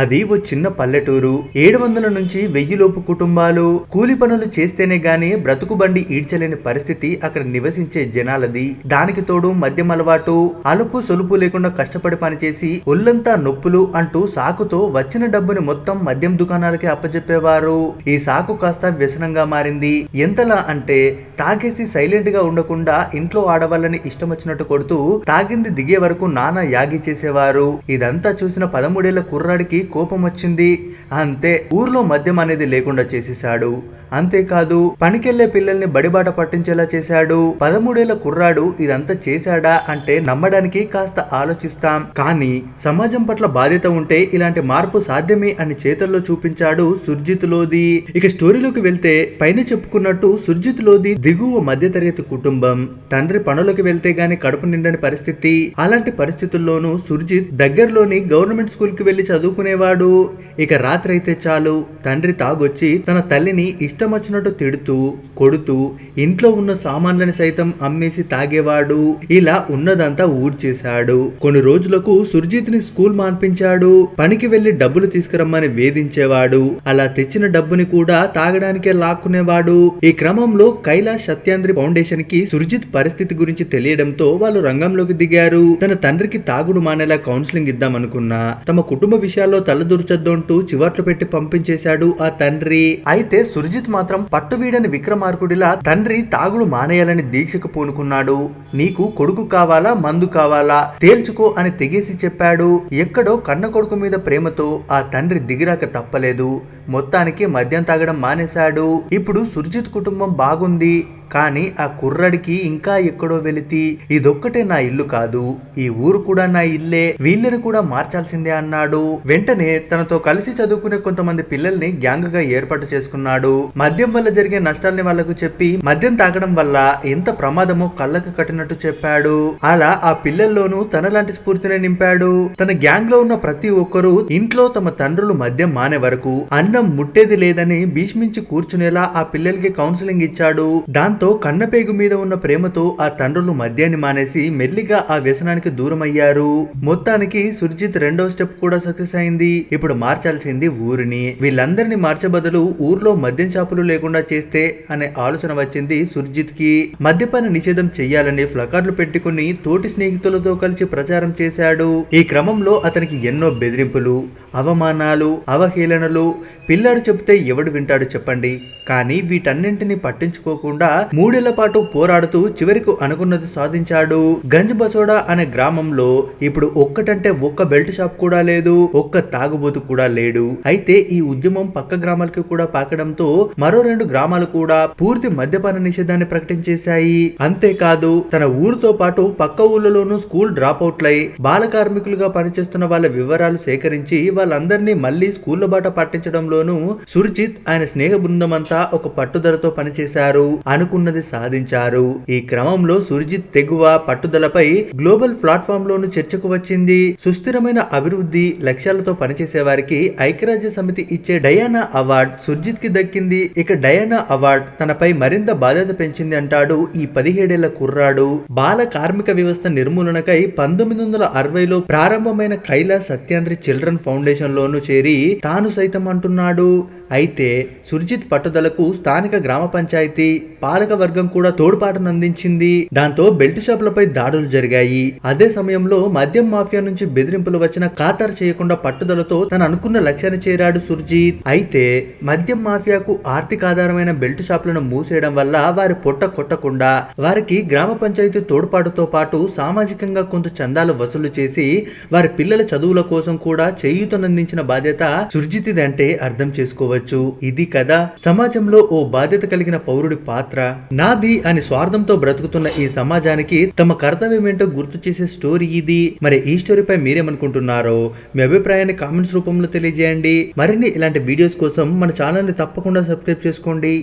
అది ఓ చిన్న పల్లెటూరు. ఏడు వందల నుంచి వెయ్యిలోపు కుటుంబాలు. కూలి పనులు చేస్తేనే గాని బ్రతుకు బండి ఈడ్చలేని పరిస్థితి అక్కడ నివసించే జనాలది. దానికి తోడు మద్యం అలవాటు అలుపు సొలుపు లేకుండా కష్టపడి పనిచేసి ఒళ్ళంతా నొప్పులు అంటూ సాకుతో వచ్చిన డబ్బుని మొత్తం మద్యం దుకాణాలకి అప్పచెప్పేవారు ఈ సాకు కాస్త వ్యసనంగా మారింది. ఎంతలా అంటే తాగేసి సైలెంట్గా ఉండకుండా ఇంట్లో ఆడవాళ్ళని ఇష్టం వచ్చినట్టు కొడుతూ తాగింది దిగే వరకు నానా యాగి చేసేవారు. ఇదంతా చూసిన పదమూడేళ్ళ కుర్రాడికి కోపం వచ్చింది అంతే. ఊర్లో మద్యం అనేది లేకుండా చేసేశాడు. అంతేకాదు పనికెళ్ళే పిల్లల్ని బడిబాట పట్టించేలా చేశాడు. పదమూడేళ్ళ కుర్రాడు ఇదంతా చేశాడా అంటే నమ్మడానికి కాస్త ఆలోచిస్తాం. కానీ సమాజం పట్ల బాధ్యత ఉంటే ఇలాంటి మార్పు సాధ్యమే అని చేతల్లో చూపించాడు సుర్జిత్ లోది ఇక స్టోరీలోకి వెళ్తే పైన చెప్పుకున్నట్టు సుర్జిత్ లోది దిగువ మధ్యతరగతి కుటుంబం. తండ్రి పనులకు వెళ్తే గాని కడుపు నిండని పరిస్థితి. అలాంటి పరిస్థితుల్లోనూ సుర్జిత్ దగ్గరలోని గవర్నమెంట్ స్కూల్కి వెళ్ళి చదువుకునేవాడు. ఇక రాత్రి అయితే చాలు. తండ్రి తాగొచ్చి తన తల్లిని ఇష్టం వచ్చినట్టు తిడుతూ కొడుతూ ఇంట్లో ఉన్న సామాన్లని సైతం అమ్మేసి తాగేవాడు. ఇలా ఉన్నదంతా ఊడ్చేశాడు. కొన్ని రోజులకు సుర్జిత్ని స్కూల్ మాన్పించాడు. పనికి వెళ్ళి డబ్బులు తీసుకురమ్మని వేధించేవాడు. అలా తెచ్చిన డబ్బుని కూడా తాగడానికే లాక్కునేవాడు. ఈ క్రమంలో కైలాష్ సత్యాంద్రి ఫౌండేషన్కి సుర్జిత్ పరిస్థితి గురించి తెలియడంతో వాళ్ళు రంగంలోకి దిగారు. తన తండ్రికి తాగుడు మానేలా కౌన్సిలింగ్ ఇద్దామనుకున్నా. తమ కుటుంబ విషయాల్లో తలదూర్చొద్దంటూ చివర్లు పెట్టి పంపించేశాడు ఆ తండ్రి. అయితే సుర్జిత్ మాత్రం పట్టువీడని విక్రమార్కుడిలా తండ్రి తాగుడు మానేయాలని దీక్షకు పూనుకున్నాడు. నీకు కొడుకు కావాలా మందు కావాలా? తేల్చుకో అని తెగేసి చెప్పాడు. ఎక్కడో కన్న కొడుకు మీద ప్రేమతో ఆ తండ్రి దిగిరాక తప్పలేదు. మొత్తానికి మద్యం తాగడం మానేశాడు. ఇప్పుడు సుర్జిత్ కుటుంబం బాగుంది. కానీ ఆ కుర్రడికి ఇంకా ఎక్కడో వెళితి ఇదొక్కటే నా ఇల్లు కాదు ఈ ఊరు కూడా నా ఇల్లే వీళ్ళని కూడా మార్చాల్సిందే అన్నాడు. వెంటనే తనతో కలిసి చదువుకునే కొంతమంది పిల్లల్ని గ్యాంగ్గా ఏర్పాటు చేసుకున్నాడు. మద్యం వల్ల జరిగే నష్టాల్ని వాళ్ళకు చెప్పి మద్యం తాగడం వల్ల ఎంత ప్రమాదమో కళ్ళకు కట్టినట్టు చెప్పాడు. అలా ఆ పిల్లల్లోనూ తనలాంటి స్ఫూర్తిని నింపాడు. తన గ్యాంగ్లో ఉన్న ప్రతి ఒక్కరూ ఇంట్లో తమ తండ్రులు మద్యం మానే వరకు అన్నం ముట్టేది లేదని భీష్మించి కూర్చునేలా ఆ పిల్లలకి కౌన్సిలింగ్ ఇచ్చాడు. దాంతో కన్నపేగు మీద ఉన్న ప్రేమతో ఆ తండ్రులు మద్యాన్ని మానేసి మెల్లిగా ఆ వ్యసనానికి దూరం అయ్యారు మొత్తానికి సుర్జిత్ రెండో స్టెప్ కూడా సక్సెస్ అయింది. ఇప్పుడు మార్చాల్సింది ఊరిని. వీళ్ళందరినీ మార్చే బదులు ఊర్లో మద్యం షాపులు లేకుండా చేస్తే అనే ఆలోచన వచ్చింది సుర్జిత్కి మద్యపాన నిషేధం చెయ్యాలని ఫ్లకార్డులు పెట్టుకుని తోటి స్నేహితులతో కలిసి ప్రచారం చేశాడు. ఈ క్రమంలో అతనికి ఎన్నో బెదిరింపులు. అవమానాలు అవహేళనలు పిల్లాడు చెప్తే ఎవడు వింటాడు చెప్పండి. కానీ వీటన్నింటినీ పట్టించుకోకుండా మూడేళ్ళ పాటు పోరాడుతూ చివరికి అనుకున్నది సాధించాడు గంజ్ బసోడా అనే గ్రామంలో. ఇప్పుడు ఒక్కటంటే ఒక్క బెల్ట్ షాప్ కూడా లేదు ఒక్క తాగుబోతు కూడా లేడు. అయితే ఈ ఉద్యమం పక్క గ్రామాలకి కూడా పాకడంతో మరో రెండు గ్రామాలు కూడా పూర్తి మద్యపాన నిషేధాన్ని ప్రకటించేశాయి. అంతేకాదు తన ఊరితో పాటు పక్క ఊళ్ళలోనూ స్కూల్ డ్రాప్ అవుట్లై బాల కార్మికులుగా పనిచేస్తున్న వాళ్ళ వివరాలు సేకరించి వాళ్ళందరినీ మళ్ళీ స్కూళ్ళ బాట పట్టించడంలోనూ సుర్జిత్ ఆయన స్నేహ బృందం అంతా ఒక పట్టుదలతో పనిచేశారు అనుకున్నది సాధించారు. ఈ క్రమంలో సుర్జిత్ తెగువ పట్టుదలపై గ్లోబల్ ప్లాట్ఫామ్ లోను చర్చకు వచ్చింది. సుస్థిరమైన అభివృద్ధి లక్ష్యాలతో పనిచేసే వారికి ఐక్యరాజ్య సమితి ఇచ్చే డయానా అవార్డ్ సుర్జిత్కి దక్కింది. ఇక డయానా అవార్డ్ తనపై మరింత బాధ్యత పెంచింది అంటాడు ఈ పదిహేడేళ్ళ కుర్రాడు. బాల కార్మిక వ్యవస్థ నిర్మూలనకై పంతొమ్మిది వందల అరవైలో ప్రారంభమైన కైలాస్ సత్యాంద్రి చిల్డ్రన్ ఫౌండేషన్ లోను చేరి తాను సైతం అంటున్నాడు. అయితే సుర్జిత్ పట్టుదలకు స్థానిక గ్రామ పంచాయతీ పాలక వర్గం కూడా తోడ్పాటును అందించింది. దాంతో బెల్ట్ షాపులపై దాడులు జరిగాయి. అదే సమయంలో మద్యం మాఫియా నుంచి బెదిరింపులు వచ్చిన ఖాతరు చేయకుండా పట్టుదలతో తను అనుకున్న లక్ష్యాన్ని చేరాడు సుర్జిత్. అయితే మద్యం మాఫియాకు ఆర్థిక ఆధారమైన బెల్ట్ షాపులను మూసేయడం వల్ల వారి పొట్ట కొట్టకుండా వారికి గ్రామ పంచాయతీ తోడ్పాటుతో పాటు సామాజికంగా కొంత చందాలు వసూలు చేసి వారి పిల్లల చదువుల కోసం కూడా అందించిన బాధ్యత సుర్జితిది అంటే అర్థం చేసుకోవచ్చు. ఇది కదా సమాజంలో ఓ బాధ్యత కలిగిన పౌరుడి పాత్ర. నాది అని స్వార్థంతో బ్రతుకుతున్న ఈ సమాజానికి తమ కర్తవ్యం ఏంటో గుర్తు చేసే స్టోరీ ఇది. మరి ఈ స్టోరీపై మీరేమనుకుంటున్నారో మీ అభిప్రాయాన్ని కామెంట్స్ రూపంలో తెలియజేయండి. మరిన్ని ఇలాంటి వీడియోస్ కోసం మన ఛానల్ని తప్పకుండా సబ్స్క్రైబ్ చేసుకోండి.